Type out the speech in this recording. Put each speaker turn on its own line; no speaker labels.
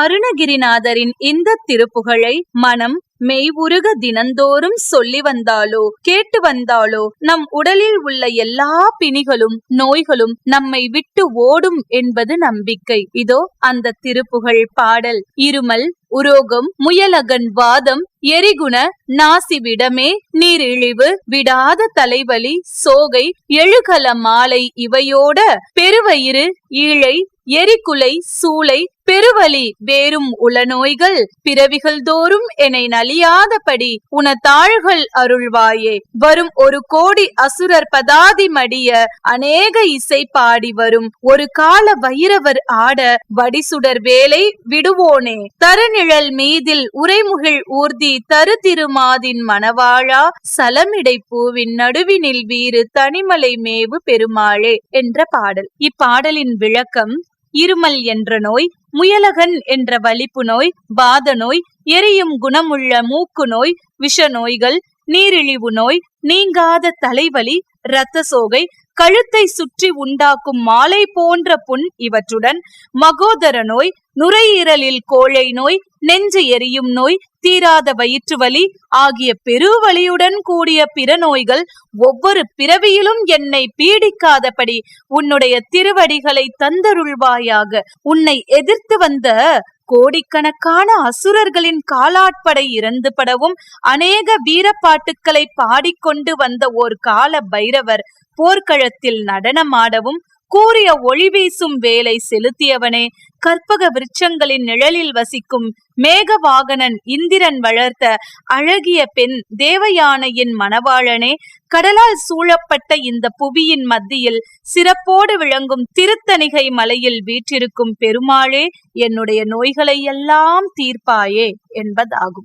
அருணகிரிநாதரின் இந்த திருப்புகழை மனம் மெய்வுருக தினந்தோறும் சொல்லி வந்தாலோ கேட்டு வந்தாலோ நம் உடலில் உள்ள எல்லா பிணிகளும் நோய்களும் நம்மை விட்டு ஓடும் என்பது நம்பிக்கை. இதோ அந்த திருப்புகழ் பாடல். இருமல் உரோகம் முயலகன் வாதம் எரிகுண நாசிவிடமே நீரிழிவு விடாத தலைவலி சோகை எழுகல மாலை இவையோட பெருவயிறு ஈழை எரிகுலை சூளை பெருவலி வேறும் உளநோய்கள் பிறவிகள் தோறும் என்னை நலியாதபடி உன தாழ்கள் அருள்வாயே. வரும் ஒரு கோடி அசுரர் பதாதி மடிய அநேக இசை பாடி வரும் ஒரு கால வைரவர் ஆட வடிசுடர் வேலை விடுவோனே. தருநிழல் மீதில் உரைமுகில் ஊர்தி தருதிருமாதின் மணவாழா சலமிடை பூவின் நடுவினில் வீறு தனிமலை மேவு பெருமாளே என்ற பாடல். இப்பாடலின் விளக்கம் இருமல் என்ற நோய் முயலகன் என்ற வலிப்பு நோய் பாத நோய் எரியும் குணமுள்ள மூக்கு நோய் விஷ நோய்கள் நீரிழிவு நோய் நீங்காத தலைவலி இரத்த சோகை கழுத்தை சுற்றி உண்டாக்கும் மாலை போன்ற புண் இவற்றுடன் மகோதர நோய் நுரையீரலில் கோழை நோய் நெஞ்சு எரியும் நோய் தீராத வயிற்று வலி ஆகிய பெருவலியுடன் கூடிய பிற நோய்கள் ஒவ்வொரு பிறவியிலும் என்னை பீடிக்காதபடி உன்னுடைய திருவடிகளை தந்தருள்வாயாக. உன்னை எதிர்த்து வந்த கோடிக்கணக்கான அசுரர்களின் காலாட்படை இறந்து படவும் அநேக வீரப்பாட்டுக்களை பாடிக்கொண்டு வந்த ஓர் கால பைரவர் போர்க்களத்தில் நடனமாடவும் கூறிய ஒளி வீசும் வேலை செலுத்தியவனே கற்பக விருட்சங்களின் நிழலில் வசிக்கும் மேகவாகனன் இந்திரன் வளர்த்த அழகிய பெண் தேவயானையின் மணவாளனே கடலால் சூழப்பட்ட இந்த புவியின் மத்தியில் சிறப்போடு விளங்கும் திருத்தணிகை மலையில் வீற்றிருக்கும் பெருமாளே என்னுடைய நோய்களை எல்லாம் தீர்ப்பாயே என்பதாகும்.